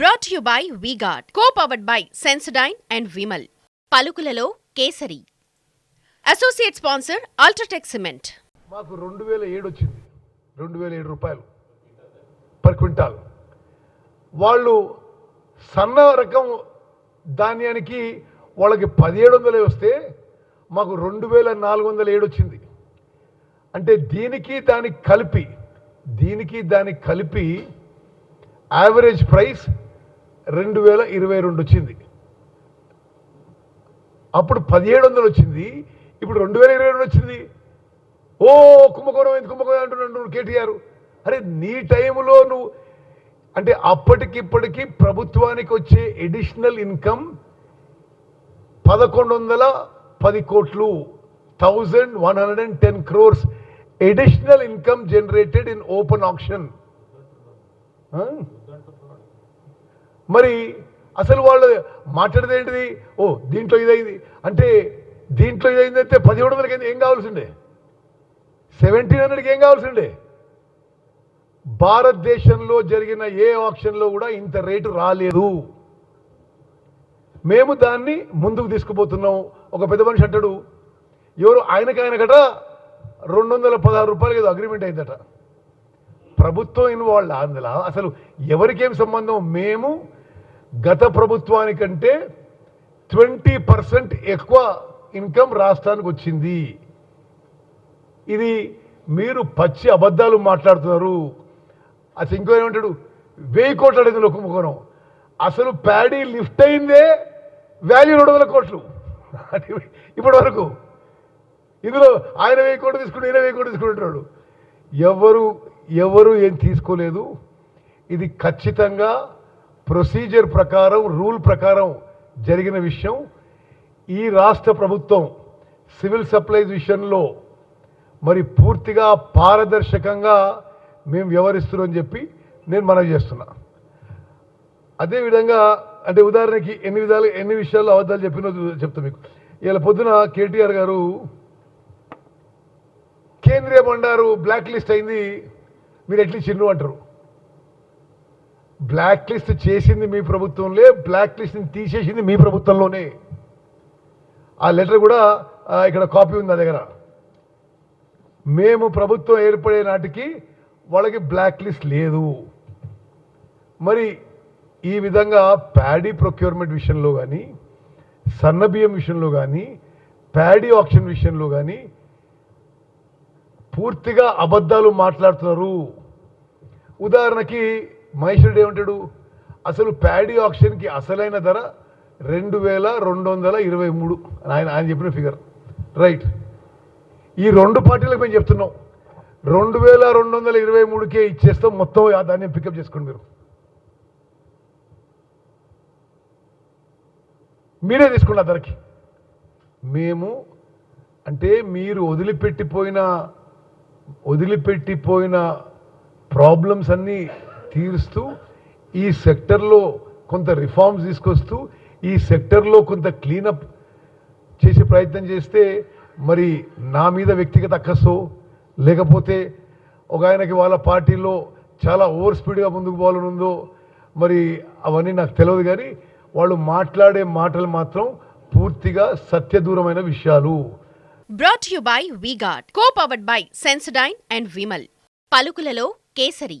Brought you by VGuard co powered by Sensodyne and Vimal పలుకులలో Kesari. Associate sponsor UltraTech cement మాకు రెండు వేల ఏడు వచ్చింది. రెండు వేల ఏడు రూపాయలు పర్ క్వింటాల్ వాళ్ళు సన్న రకం ధాన్యానికి వాళ్ళకి పదిహేడు వందలే వస్తే మాకు రెండు వేల నాలుగు వందల ఏడు వచ్చింది. అంటే దీనికి దానికి కలిపి దీనికి దానికి కలిపి యావరేజ్ ప్రైస్ రెండు వేల ఇరవై రెండు వచ్చింది. అప్పుడు పదిహేడు వందలు వచ్చింది. ఇప్పుడు రెండు వేల ఇరవై రెండు వచ్చింది. ఓ కుంభకోణం ఎందుకు కుంభకోణం అంటున్నాడు నువ్వు కేటీఆర్. అరే నీ టైంలో నువ్వు అంటే అప్పటికిప్పటికీ ప్రభుత్వానికి వచ్చే ఎడిషనల్ ఇన్కమ్ పదకొండు వందల పది కోట్లు thousand one hundred and ten crores additional income generated in open option మరి అసలు వాళ్ళు మాట్లాడేది ఏంటిది? ఓ దీంట్లో ఇదైంది. అంటే దీంట్లో ఇదైంది అయితే పదిహేడు వందలకి ఏం కావాల్సిండే? సెవెంటీన్ హండ్రెడ్కి ఏం కావాల్సిండే? భారతదేశంలో జరిగిన ఏ ఆప్షన్లో కూడా ఇంత రేటు రాలేదు. మేము దాన్ని ముందుకు తీసుకుపోతున్నాం. ఒక పెద్ద మనిషి అంటాడు ఎవరు ఆయనకి ఆయనకట రెండు వందల పదహారు రూపాయలకి ఏదో అగ్రిమెంట్ అయిందట. ప్రభుత్వం ఇన్వాల్వ్ అందులో? అసలు ఎవరికేం సంబంధం? మేము గత ప్రభుత్వానికంటే ట్వంటీ పర్సెంట్ ఎక్కువ ఇన్కమ్ రాష్ట్రానికి వచ్చింది. ఇది మీరు పచ్చి అబద్ధాలు మాట్లాడుతున్నారు. అసలు ఇంకో ఏమంటాడు? వెయ్యి కోట్లు అడిగింది కుంభకోణం అసలు ప్యాడీ లిఫ్ట్ అయిందే వాల్యూ రెండు వందల కోట్లు. ఇప్పటి వరకు. ఇందులో ఆయన వెయ్యి కోట్లు తీసుకుని ఈయన వెయ్యి కోట్లు తీసుకుంటున్నాడు ఎవరు ఎవరు ఏం తీసుకోలేదు. ఇది ఖచ్చితంగా ప్రొసీజర్ ప్రకారం రూల్ ప్రకారం జరిగిన విషయం. ఈ రాష్ట్ర ప్రభుత్వం సివిల్ సప్లైస్ విషయంలో మరి పూర్తిగా పారదర్శకంగా మేము వ్యవహరిస్తున్నామని చెప్పి నేను మనవి చేస్తున్నా. అదేవిధంగా అంటే ఉదాహరణకి ఎన్ని విధాలు ఎన్ని విషయాల్లో అబద్ధాలు చెప్పినో చెప్తాను మీకు. ఇలా పొద్దున కేటీఆర్ గారు కేంద్రీయ బండారు బ్లాక్ లిస్ట్ అయింది మీరు ఎట్లా చిన్ను అంటారు. బ్లాక్ లిస్ట్ చేసింది మీ ప్రభుత్వంలో బ్లాక్ లిస్ట్ని తీసేసింది మీ ప్రభుత్వంలోనే. ఆ లెటర్ కూడా ఇక్కడ కాపీ ఉంది నా దగ్గర. మేము ప్రభుత్వం ఏర్పడే నాటికి వాళ్ళకి బ్లాక్ లిస్ట్ లేదు. మరి ఈ విధంగా ప్యాడీ ప్రొక్యూర్మెంట్ విషయంలో కానీ సన్నబియ్యం విషయంలో కానీ ప్యాడీ ఆప్షన్ విషయంలో కానీ పూర్తిగా అబద్ధాలు మాట్లాడుతున్నారు. ఉదాహరణకి మహేశ్వరుడు ఏమంటాడు అసలు ప్యాడీ ఆప్షన్కి అసలైన ధర రెండు వేల రెండు వందల ఇరవై మూడు. ఆయన ఆయన చెప్పిన ఫిగర్. రైట్. ఈ రెండు పార్టీలకు మేము చెప్తున్నాం. రెండు వేల రెండు వందల ఇరవై మూడుకే ఇచ్చేస్తాం మొత్తం ఆ ధాన్యం పికప్ చేసుకోండి మీరు. మీరే తీసుకున్న ధరకి. మేము అంటే మీరు వదిలిపెట్టిపోయిన వదిలిపెట్టిపోయిన ప్రాబ్లమ్స్ అన్నీ తీరుస్తూ ఈ సెక్టర్లో కొంత రిఫార్మ్స్ తీసుకొస్తూ ఈ సెక్టర్లో కొంత క్లీనప్ చేసే ప్రయత్నం చేస్తే మరి నా మీద వ్యక్తిగత అక్కసో లేకపోతే ఒక ఆయనకి వాళ్ళ పార్టీలో చాలా ఓవర్ స్పీడ్గా ముందుకు పోవాలని ఉందో మరి అవన్నీ నాకు తెలియదు కానీ వాళ్ళు మాట్లాడే మాటలు మాత్రం పూర్తిగా సత్యదూరమైన విషయాలు. Brought you by VGuard co powered by Sensodyne and Vimal పలుకులలో Kesari.